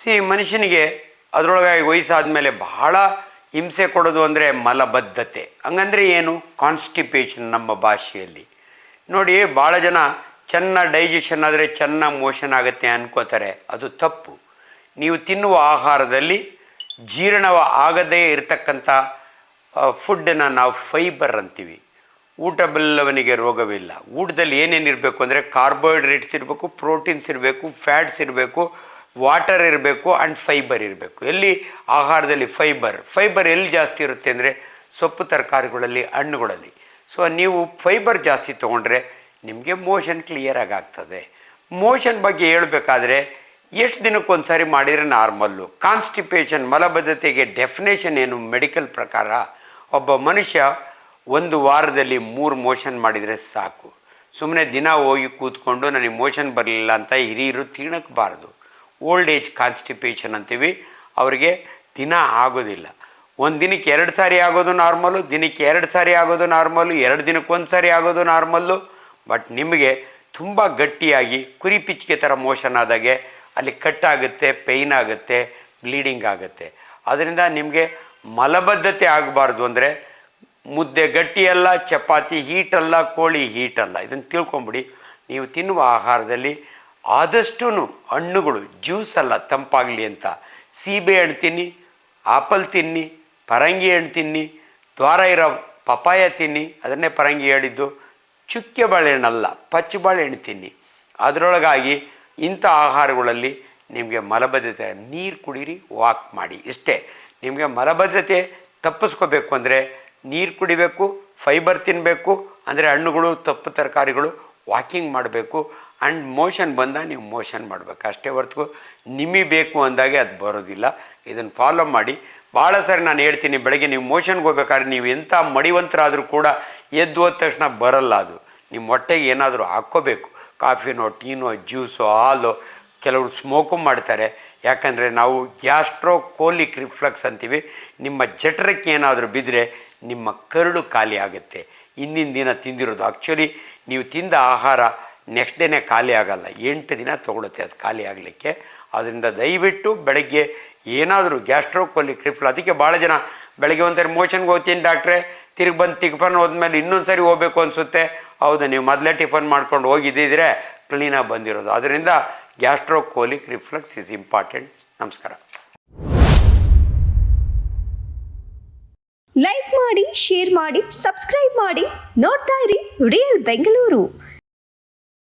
C, ಮನುಷ್ಯನಿಗೆ ಅದರೊಳಗಾಗಿ ವಯಸ್ಸಾದ್ಮೇಲೆ ಬಹಳ ಹಿಂಸೆ ಕೊಡೋದು ಅಂದರೆ ಮಲಬದ್ಧತೆ. ಹಂಗಂದರೆ ಏನು? ಕಾನ್ಸ್ಟಿಪೇಷನ್ ನಮ್ಮ ಭಾಷೆಯಲ್ಲಿ. ನೋಡಿ ಭಾಳ ಜನ ಚೆನ್ನಾಗಿ ಡೈಜೆಷನ್ ಆದರೆ ಚೆನ್ನಾಗಿ ಮೋಷನ್ ಆಗುತ್ತೆ ಅನ್ಕೋತಾರೆ. ಅದು ತಪ್ಪು. ನೀವು ತಿನ್ನುವ ಆಹಾರದಲ್ಲಿ ಜೀರ್ಣ ಆಗದೇ ಇರತಕ್ಕಂಥ ಫುಡ್ಡನ್ನು ನಾವು ಫೈಬರ್ ಅಂತೀವಿ. ಊಟ ಬಲ್ಲವನಿಗೆ ರೋಗವಿಲ್ಲ. ಊಟದಲ್ಲಿ ಏನೇನು ಇರಬೇಕು ಅಂದರೆ ಕಾರ್ಬೋಹೈಡ್ರೇಟ್ಸ್ ಇರಬೇಕು ಪ್ರೋಟೀನ್ಸ್ ಇರಬೇಕು ಫ್ಯಾಟ್ಸ್ ಇರಬೇಕು ವಾಟರ್ ಇರಬೇಕು ಆ್ಯಂಡ್ ಫೈಬರ್ ಇರಬೇಕು. ಎಲ್ಲಿ? ಆಹಾರದಲ್ಲಿ ಫೈಬರ್. ಫೈಬರ್ ಎಲ್ಲಿ ಜಾಸ್ತಿ ಇರುತ್ತೆ ಅಂದರೆ ಸೊಪ್ಪು ತರಕಾರಿಗಳಲ್ಲಿ, ಹಣ್ಣುಗಳಲ್ಲಿ. ಸೊ ನೀವು ಫೈಬರ್ ಜಾಸ್ತಿ ತೊಗೊಂಡ್ರೆ ನಿಮಗೆ ಮೋಷನ್ ಕ್ಲಿಯರಾಗಿ ಆಗ್ತದೆ ಮೋಷನ್ ಬಗ್ಗೆ ಹೇಳಬೇಕಾದ್ರೆ ಎಷ್ಟು ದಿನಕ್ಕೊಂದು ಸಾರಿ ಮಾಡಿದರೆ ನಾರ್ಮಲ್ಲು ಕಾನ್ಸ್ಟಿಪೇಷನ್ ಮಲಬದ್ಧತೆಗೆ ಡೆಫಿನೇಷನ್ ಏನು? ಮೆಡಿಕಲ್ ಪ್ರಕಾರ ಒಬ್ಬ ಮನುಷ್ಯ ಒಂದು ವಾರದಲ್ಲಿ ಮೂರು ಮೋಷನ್ ಮಾಡಿದರೆ ಸಾಕು. ಸುಮ್ಮನೆ ದಿನ ಹೋಗಿ ಕೂತ್ಕೊಂಡು ನನಗೆ ಮೋಷನ್ ಬರಲಿಲ್ಲ ಅಂತ ಹಿರಿಯರು ತೀಣಕ್ಬಾರ್ದು. ಓಲ್ಡ್ ಏಜ್ ಕಾನ್ಸ್ಟಿಪೇಷನ್ ಅಂತೀವಿ, ಅವರಿಗೆ ದಿನ ಆಗೋದಿಲ್ಲ. ಒಂದು ದಿನಕ್ಕೆ ಎರಡು ಸಾರಿ ಆಗೋದು ನಾರ್ಮಲು ದಿನಕ್ಕೆ ಎರಡು ಸಾರಿ ಆಗೋದು ನಾರ್ಮಲು ಎರಡು ದಿನಕ್ಕೆ ಒಂದು ಸಾರಿ ಆಗೋದು ನಾರ್ಮಲ್ಲು ಬಟ್ ನಿಮಗೆ ತುಂಬ ಗಟ್ಟಿಯಾಗಿ ಕುರಿ ಪಿಚ್ಚಿಗೆ ಥರ ಮೋಷನ್ ಆದಾಗೆ ಅಲ್ಲಿ ಕಟ್ ಆಗುತ್ತೆ ಪೇಯ್ನ್ ಆಗುತ್ತೆ ಬ್ಲೀಡಿಂಗ್ ಆಗುತ್ತೆ. ಅದರಿಂದ ನಿಮಗೆ ಮಲಬದ್ಧತೆ ಆಗಬಾರ್ದು ಅಂದರೆ ಮುದ್ದೆ ಗಟ್ಟಿಯಲ್ಲ ಚಪಾತಿ ಹೀಟಲ್ಲ ಕೋಳಿ ಹೀಟಲ್ಲ ಇದನ್ನು ತಿಳ್ಕೊಂಬಿಡಿ, ನೀವು ತಿನ್ನುವ ಆಹಾರದಲ್ಲಿ ಆದಷ್ಟು ಹಣ್ಣುಗಳು, ಜ್ಯೂಸ್ ಅಲ್ಲ, ತಂಪಾಗಲಿ ಅಂತ. ಸೀಬೆ ಹಣ್ಣು ತಿನ್ನಿ, ಆಪಲ್ ತಿನ್ನಿ, ಪರಂಗಿ ಹಣ್ಣು ತಿನ್ನಿ, ದ್ವಾರ ಇರೋ ಪಪಾಯ ತಿನ್ನಿ, ಅದನ್ನೇ ಪರಂಗಿ ಹೇಳಿದ್ದು. ಚುಕ್ಕೆ ಬಾಳೆಹಣ್ಣಲ್ಲ ಪಚ್ಚ ಬಾಳೆಹಣ್ಣು ತಿನ್ನಿ. ಅದರೊಳಗಾಗಿ ಇಂಥ ಆಹಾರಗಳಲ್ಲಿ ನಿಮಗೆ ಮಲಬದ್ಧತೆ, ನೀರು ಕುಡೀರಿ, ವಾಕ್ ಮಾಡಿ. ಇಷ್ಟೇ. ನಿಮಗೆ ಮಲಬದ್ಧತೆ ತಪ್ಪಿಸ್ಕೋಬೇಕು ಅಂದರೆ ನೀರು ಕುಡಿಬೇಕು, ಫೈಬರ್ ತಿನ್ನಬೇಕು ಅಂದರೆ ಹಣ್ಣುಗಳು, ತಪ್ಪು ತರಕಾರಿಗಳು ವಾಕಿಂಗ್ ಮಾಡಬೇಕು ಆ್ಯಂಡ್ ಮೋಷನ್ ಬಂದಾಗ ನೀವು ಮೋಷನ್ ಮಾಡಬೇಕು. ಅಷ್ಟೇ ಹೊರತು ನಿಮಗೆ ಬೇಕು ಅಂದಾಗೆ ಅದು ಬರೋದಿಲ್ಲ. ಇದನ್ನು ಫಾಲೋ ಮಾಡಿ. ಭಾಳ ಸರಿ ನಾನು ಹೇಳ್ತೀನಿ, ಬೆಳಗ್ಗೆ ನೀವು ಮೋಷನ್ಗೆ ಹೋಗ್ಬೇಕಾದ್ರೆ ನೀವು ಎಂಥ ಮಡಿವಂತರಾದರೂ ಕೂಡ ಎದ್ದು ಹೋದ ತಕ್ಷಣ ಬರಲ್ಲ ಅದು. ನಿಮ್ಮ ಹೊಟ್ಟೆಗೆ ಏನಾದರೂ ಹಾಕ್ಕೋಬೇಕು. ಕಾಫಿನೋ, ಟೀನೋ, ಜ್ಯೂಸೋ, ಹಾಲೋ, ಕೆಲವರು ಸ್ಮೋಕು ಮಾಡ್ತಾರೆ. ಯಾಕಂದರೆ ನಾವು ಗ್ಯಾಸ್ಟ್ರೋಕೋಲಿಕ್ ರಿಫ್ಲಕ್ಸ್ ಅಂತೀವಿ. ನಿಮ್ಮ ಜಠರಕ್ಕೆ ಏನಾದರೂ ಬಿದ್ದರೆ ನಿಮ್ಮ ಕರುಳು ಖಾಲಿ ಆಗುತ್ತೆ. ಹಿಂದಿನ ದಿನ ತಿಂದಿರೋದು ಆ್ಯಕ್ಚುಲಿ ನೀವು ತಿಂದ ಆಹಾರ ನೆಕ್ಸ್ಟ್ ಡೇನೇ ಖಾಲಿ ಆಗೋಲ್ಲ. ಎಂಟು ದಿನ ತೊಗೊಳುತ್ತೆ, ಅದು ಖಾಲಿ ಆಗಲಿಕ್ಕೆ. ಅದರಿಂದ ದಯವಿಟ್ಟು ಬೆಳಗ್ಗೆ ಏನಾದರೂ ಗ್ಯಾಸ್ಟ್ರೋಕೋಲಿಕ್ ಕ್ರಿಫ್ಲ್ ಅದಕ್ಕೆ ಭಾಳ ಜನ ಬೆಳಗ್ಗೆ ಒಂದ್ಸರಿ ಮೋಷನ್ಗೆ ಹೋಗ್ತೀನಿ ಡಾಕ್ಟ್ರೆ ತಿರುಗಿ ಬಂದು ಟಿಫನ್ ಹೋದ್ಮೇಲೆ ಇನ್ನೊಂದು ಸರಿ ಹೋಗಬೇಕು ಅನಿಸುತ್ತೆ. ಹೌದು, ನೀವು ಮೊದಲೇ ಟಿಫನ್ ಮಾಡ್ಕೊಂಡು ಹೋಗಿದ್ದಿದ್ರೆ ಕ್ಲೀನಾಗಿ ಬಂದಿರೋದು. ಅದರಿಂದ ಗ್ಯಾಸ್ಟ್ರೋಕೋಲಿಕ್ ರಿಫ್ಲೆಕ್ಸ್ ಇಸ್ ಇಂಪಾರ್ಟೆಂಟ್ ನಮಸ್ಕಾರ. ಲೈಕ್ ಮಾಡಿ ಶೇರ್ ಮಾಡಿ ಸಬ್ಸ್ಕ್ರೈಬ್ ಮಾಡಿ. ನೋಡ್ತಾ ಇರಿ ರಿಯಲ್ ಬೆಂಗಳೂರು